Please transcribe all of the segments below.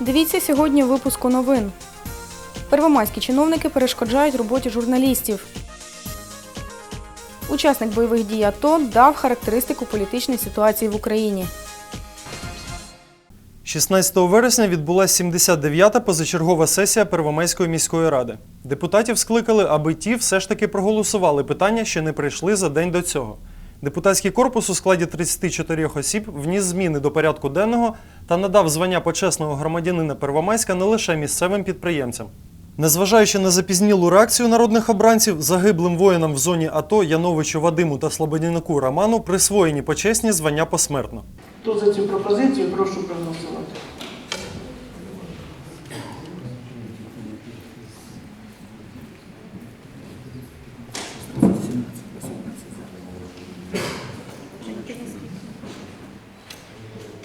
Дивіться сьогодні випуску новин. Первомайські чиновники перешкоджають роботі журналістів. Учасник бойових дій АТО дав характеристику політичної ситуації в Україні. 16 вересня відбулася 79-та позачергова сесія Первомайської міської ради. Депутатів скликали, аби ті все ж таки проголосували питання, що не прийшли за день до цього. Депутатський корпус у складі 34 осіб вніс зміни до порядку денного та надав звання почесного громадянина Первомайська не лише місцевим підприємцям. Незважаючи на запізнілу реакцію народних обранців, загиблим воїнам в зоні АТО Яновичу Вадиму та Слободянику Роману присвоєні почесні звання посмертно. Хто за цю пропозицію, прошу проголосувати.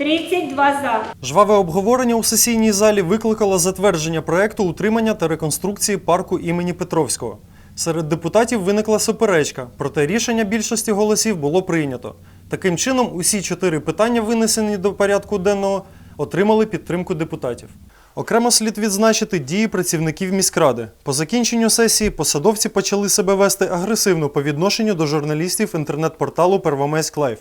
Тридцять два за. Жваве обговорення у сесійній залі викликало затвердження проекту утримання та реконструкції парку імені Петровського. Серед депутатів виникла суперечка, проте рішення більшості голосів було прийнято. Таким чином, усі чотири питання, винесені до порядку денного, отримали підтримку депутатів. Окремо слід відзначити дії працівників міськради. По закінченню сесії посадовці почали себе вести агресивно по відношенню до журналістів інтернет-порталу Первомайськ Лайф.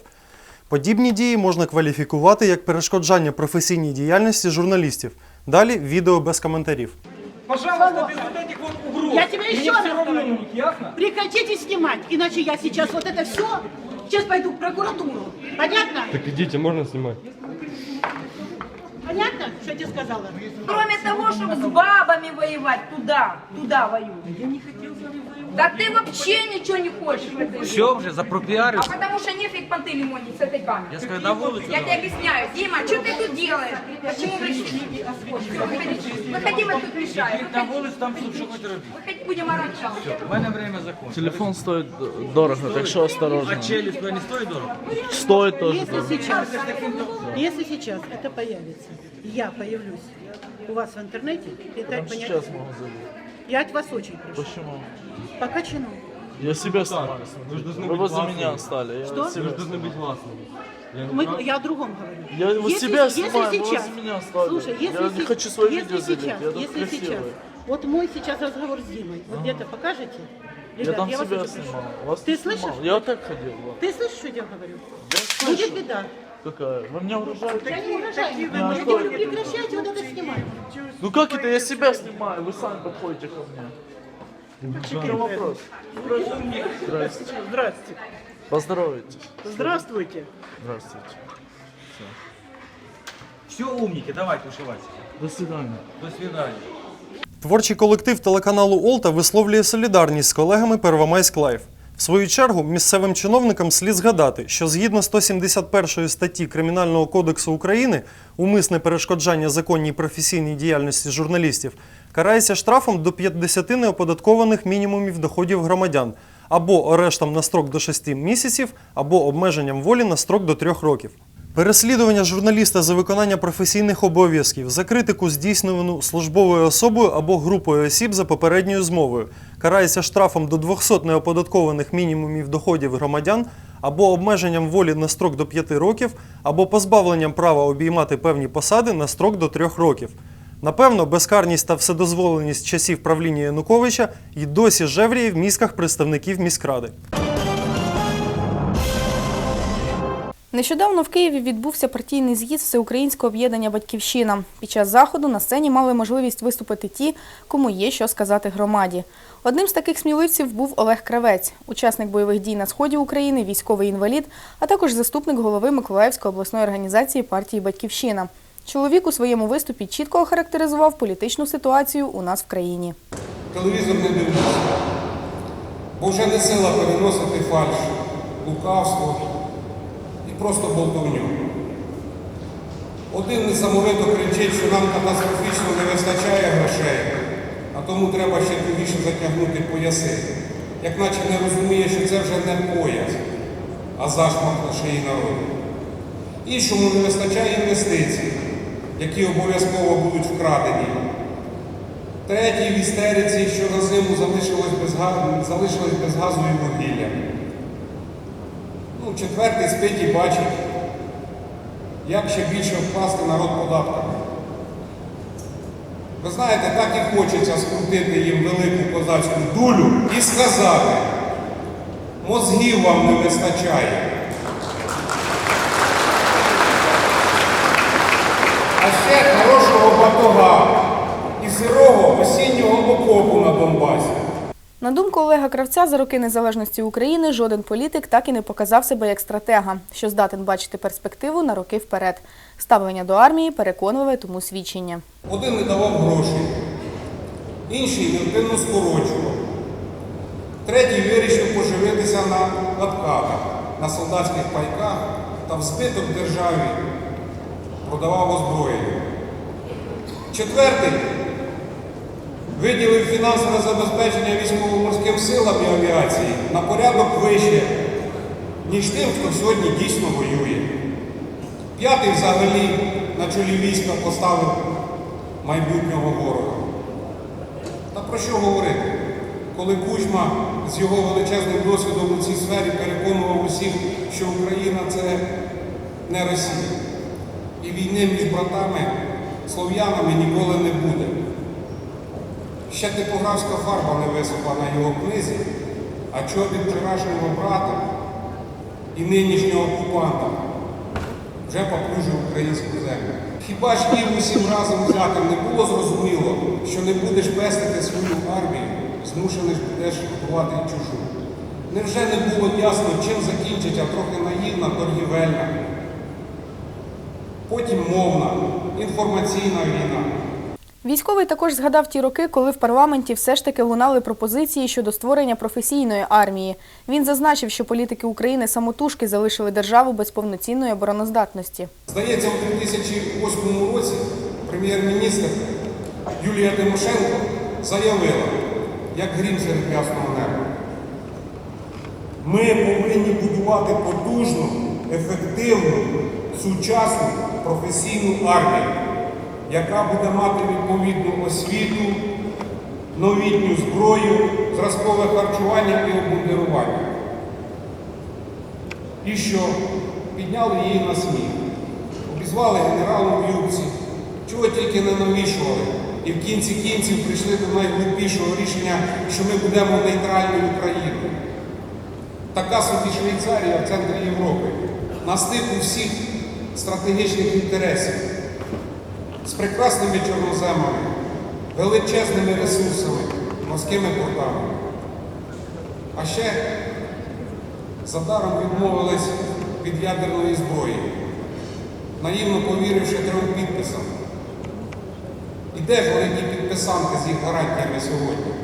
Подібні дії можна кваліфікувати як перешкоджання професійній діяльності журналістів. Далі відео без коментарів. Пожалуйста, без вот этих вот угроз. Я тебе Мне еще всё раз равно говорю. на них, ясно? Прекратите снимать, иначе я сейчас вот это все, сейчас пойду в прокуратуру. Понятно? Так идите, можно снимать. Понятно, что я тебе сказала? Кроме того, чтобы с бабами воевать, туда, туда воюй. Я не хотел с вами воевать. Да ты вообще ничего не хочешь в этой жизни. Все уже запропиарил. А потому что нефиг понты лимонить с этой камерой. Я сказал, на улицу. Я тебе объясняю, Дима, что ты тут делаешь? Почему вы Всё, выходи, выходи, мы тут мешаем. На вулицю там що хоч робити. выходи, будем орать там. У мене время закончилось. Телефон стоит дорого, так что осторожно. А челюсть твоя не стоїть дорого? Стоит тоже Если дорого. сейчас, если сейчас это появится, я появлюсь у вас в интернете, Прямо понятно. сейчас могу забить. Я от вас очень прошу. Почему? По качану. Я себя снимаю. Вы же должны Вы быть возле меня стали. Я Что? себя Вы же должны быть гласными. Я Мы, я о другом говорю. Я вот Если- себя если снимаю, вы сейчас, возле меня стали. Слушай, если, я не се- хочу свое если видео залить, сейчас, я тут если сейчас, красивый. вот мой сейчас разговор с Димой, вот где-то покажете? Я Ребят, там вас себя очень прошу. снимал. Вас Ты не слышишь? снимал. Я вот так ходил. вот. Ты слышишь, что я говорю? Я Будет беда. Какая? Вы меня угрожаете? Я не угрожаю. А Я что говорю, это? прекращайте вот это снимать. Ну как это? Я себя снимаю, вы сами подходите ко мне. В чем вопрос? Здравствуйте. Здравствуйте. Поздоровайтесь. Здравствуйте. Здравствуйте. Все, умники, давайте ушивайте. До свидания. До свидания. Творчий колектив телеканалу Олта висловлює солідарність з колегами Первомайськ Лайф. В свою чергу місцевим чиновникам слід згадати, що згідно 171 статті Кримінального кодексу України умисне перешкоджання законній професійній діяльності журналістів карається штрафом до 50 неоподаткованих мінімумів доходів громадян або арештом на строк до 6 місяців, або обмеженням волі на строк до 3 років. Переслідування журналіста за виконання професійних обов'язків, за критику здійснювану службовою особою або групою осіб за попередньою змовою, карається штрафом до 200 неоподаткованих мінімумів доходів громадян або обмеженням волі на строк до 5 років, або позбавленням права обіймати певні посади на строк до 3 років. Напевно, безкарність та вседозволеність часів правління Януковича й досі жевріє в мізках представників міськради. Нещодавно в Києві відбувся партійний з'їзд Всеукраїнського об'єднання Батьківщина. Під час заходу на сцені мали можливість виступити ті, кому є що сказати громаді. Одним з таких сміливців був Олег Кравець, учасник бойових дій на сході України, військовий інвалід, а також заступник голови Миколаївської обласної організації партії Батьківщина. Чоловік у своєму виступі чітко охарактеризував політичну ситуацію у нас в країні. Телевізор не дивлюся, бо вже не сила переносити фальш, лукавство просто болтовню. Один несамовито кричить, що нам катастрофічно не вистачає грошей, а тому треба ще тугіше затягнути пояси, як наче не розуміє, що це вже не пояс, а зашмат на шиї народу. Іншому не вистачає інвестицій, які обов'язково будуть вкрадені. Третій в істериці, що на зиму залишилось без, га- залишилось без газу і вугілля. Ну, четвертий спить і бачить, як ще більше вкласти народ податками. Ви знаєте, так і хочеться скрутити їм велику козацьку дулю і сказати, мозгів вам не вистачає. А ще хорошого батога і сирого осіннього окопу на Донбасі. На думку Олега Кравця, за роки незалежності України жоден політик так і не показав себе як стратега, що здатен бачити перспективу на роки вперед. Ставлення до армії переконливе тому свідчення. Один не давав грошей, інший невтинно скорочував, третій вирішив поживитися на лапках, на солдатських пайках та в збиток державі продавав озброєння. Четвертий виділив фінансове забезпечення військово-морським силам і авіації на порядок вище, ніж тим, хто сьогодні дійсно воює. П'ятий взагалі на чолі війська поставив майбутнього ворога. Та про що говорити, коли Кузьма з його величезним досвідом у цій сфері переконував усіх, що Україна це не Росія. І війни між братами, слов'янами ніколи не буде. Ще типографська фарба не висохла на його книзі, а чобіт вчорашнього брата і нинішнього окупанта вже поплюжив українську землю. Хіба ж їм усім разом взятим не було зрозуміло, що не будеш пестити свою армію, змушений будеш готувати чужу? Невже не було ясно, чим закінчиться трохи наївна торгівельна, потім мовна, інформаційна війна? Військовий також згадав ті роки, коли в парламенті все ж таки лунали пропозиції щодо створення професійної армії. Він зазначив, що політики України самотужки залишили державу без повноцінної обороноздатності. Здається, у 2008 році прем'єр-міністр Юлія Тимошенко заявила, як грім серед ясного неба. Ми повинні будувати потужну, ефективну, сучасну професійну армію, яка буде мати відповідну освіту, новітню зброю, зразкове харчування і обмундирування. І що підняли її на сміх, обізвали генералом юбці, чого тільки не навішували. І в кінці кінців прийшли до найглибшого рішення, що ми будемо нейтральною країною. Така собі Швейцарія в центрі Європи, на стику всіх стратегічних інтересів, з прекрасними чорноземами, величезними ресурсами, морськими портами. А ще задаром відмовились від ядерної зброї, наївно повіривши трьом підписам. І де ж вони ті підписанти з їх гарантіями сьогодні?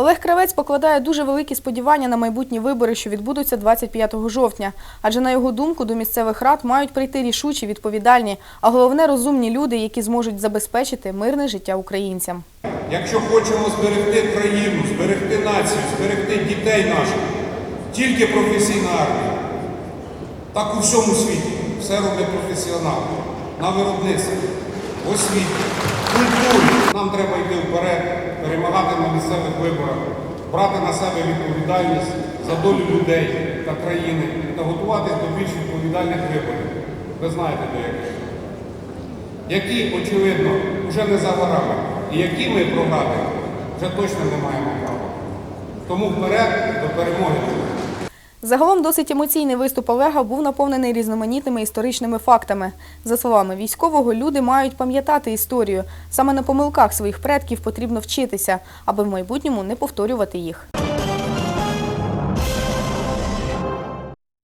Олег Кравець покладає дуже великі сподівання на майбутні вибори, що відбудуться 25 жовтня. Адже на його думку до місцевих рад мають прийти рішучі, відповідальні, а головне розумні люди, які зможуть забезпечити мирне життя українцям. Якщо хочемо зберегти країну, зберегти націю, зберегти дітей наших, тільки професійна армія. Так у всьому світі все роблять професіонали. На виробництві, в культурі. Нам треба йти вперед, перемагати на місцевих виборах, брати на себе відповідальність за долю людей та країни та готуватись до більш відповідальних виборів. Ви знаєте до яких. Які, очевидно, вже не за горами, і які ми програти вже точно не маємо права. Тому вперед до перемоги. Загалом досить емоційний виступ Олега був наповнений різноманітними історичними фактами. За словами військового, люди мають пам'ятати історію. Саме на помилках своїх предків потрібно вчитися, аби в майбутньому не повторювати їх.